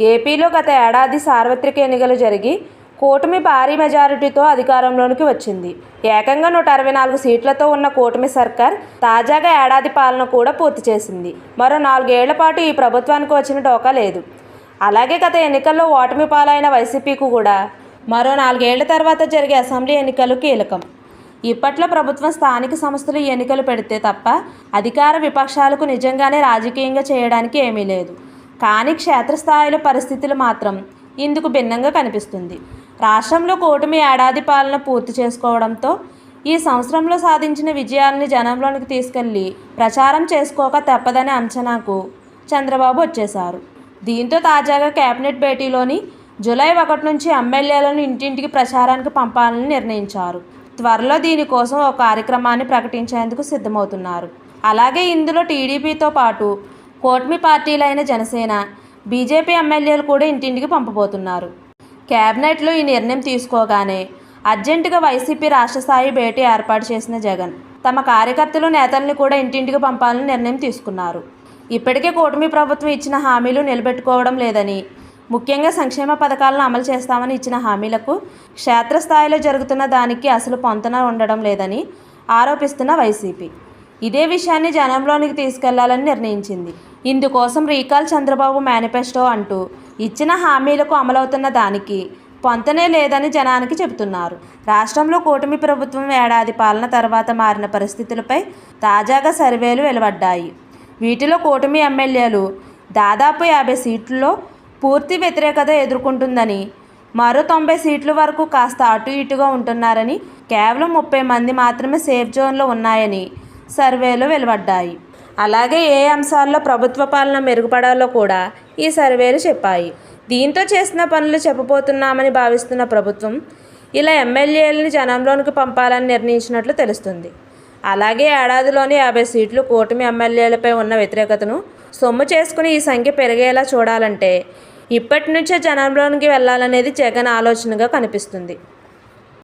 ఏపీలో గత ఏడాది సార్వత్రిక ఎన్నికలు జరిగి కూటమి భారీ మెజారిటీతో అధికారంలోనికి వచ్చింది. ఏకంగా నూట అరవై నాలుగు సీట్లతో ఉన్న కూటమి సర్కార్ తాజాగా ఏడాది పాలన కూడా పూర్తి చేసింది. మరో నాలుగేళ్ళ పాటు ఈ ప్రభుత్వానికి వచ్చిన టోకా లేదు. అలాగే గత ఎన్నికల్లో ఓటమి పాలైన వైసీపీకు కూడా మరో నాలుగేళ్ళ తర్వాత జరిగే అసెంబ్లీ ఎన్నికలు కీలకం. ఇప్పట్లో ప్రభుత్వం స్థానిక సంస్థలు ఎన్నికలు పెడితే తప్ప అధికార విపక్షాలకు నిజంగానే రాజకీయంగా చేయడానికి ఏమీ లేదు. కానీ క్షేత్రస్థాయిలో పరిస్థితులు మాత్రం ఇందుకు భిన్నంగా కనిపిస్తుంది. రాష్ట్రంలో కూటమి ఏడాది పాలన పూర్తి చేసుకోవడంతో ఈ సంవత్సరంలో సాధించిన విజయాల్ని జనంలోనికి తీసుకెళ్ళి ప్రచారం చేసుకోక తప్పదనే అంచనాకు చంద్రబాబు వచ్చేశారు. దీంతో తాజాగా కేబినెట్ భేటీలోని జూలై ఒకటి నుంచి ఎమ్మెల్యేలను ఇంటింటికి ప్రచారానికి పంపాలని నిర్ణయించారు. త్వరలో దీనికోసం ఒక కార్యక్రమాన్ని ప్రకటించేందుకు సిద్ధమవుతున్నారు. అలాగే ఇందులో టీడీపీతో పాటు కూటమి పార్టీలైన జనసేన బీజేపీ ఎమ్మెల్యేలు కూడా ఇంటింటికి పంపబోతున్నారు. కేబినెట్లో ఈ నిర్ణయం తీసుకోగానే అర్జెంటుగా వైసీపీ రాష్ట్ర స్థాయి భేటీ ఏర్పాటు చేసిన జగన్ తమ కార్యకర్తలు నేతల్ని కూడా ఇంటింటికి పంపాలని నిర్ణయం తీసుకున్నారు. ఇప్పటికే కూటమి ప్రభుత్వం ఇచ్చిన హామీలు నిలబెట్టుకోవడం లేదని ముఖ్యంగా సంక్షేమ పథకాలను అమలు చేస్తామని ఇచ్చిన హామీలకు క్షేత్రస్థాయిలో జరుగుతున్న దానికి అసలు పొంతన ఉండడం లేదని ఆరోపిస్తున్న వైసీపీ. ఇదే విషయాన్ని జనంలోనికి తీసుకెళ్ళాలని నిర్ణయించింది. ఇందుకోసం రీకాల్ చంద్రబాబు మేనిఫెస్టో అంటూ ఇచ్చిన హామీలకు అమలవుతున్న దానికి పొంతనే లేదని జనానికి చెబుతున్నారు. రాష్ట్రంలో కూటమి ప్రభుత్వం ఏడాది పాలన తర్వాత మారిన పరిస్థితులపై తాజాగా సర్వేలు వెలువడ్డాయి. వీటిలో కూటమి ఎమ్మెల్యేలు దాదాపు యాభై సీట్లలో పూర్తి వ్యతిరేకత ఎదుర్కొంటుందని మరో తొంభై సీట్ల వరకు కాస్త అటు ఇటుగా ఉంటున్నారని కేవలం ముప్పై మంది మాత్రమే సేఫ్ జోన్లో ఉన్నాయని సర్వేలు వెలువడ్డాయి. అలాగే ఏ అంశాల్లో ప్రభుత్వ పాలన మెరుగుపడాలో కూడా ఈ సర్వేలు చెప్పాయి. దీంతో చేసిన పనులు చెప్పబోతున్నామని భావిస్తున్న ప్రభుత్వం ఇలా ఎమ్మెల్యేలని జనంలోనికి పంపాలని నిర్ణయించినట్లు తెలుస్తుంది. అలాగే ఏడాదిలోని యాభై సీట్లు కూటమి ఎమ్మెల్యేలపై ఉన్న వ్యతిరేకతను సొమ్ము చేసుకుని ఈ సంఖ్య పెరిగేలా చూడాలంటే ఇప్పటి నుంచే జనంలోనికి వెళ్ళాలనేది జగన్ ఆలోచనగా కనిపిస్తుంది.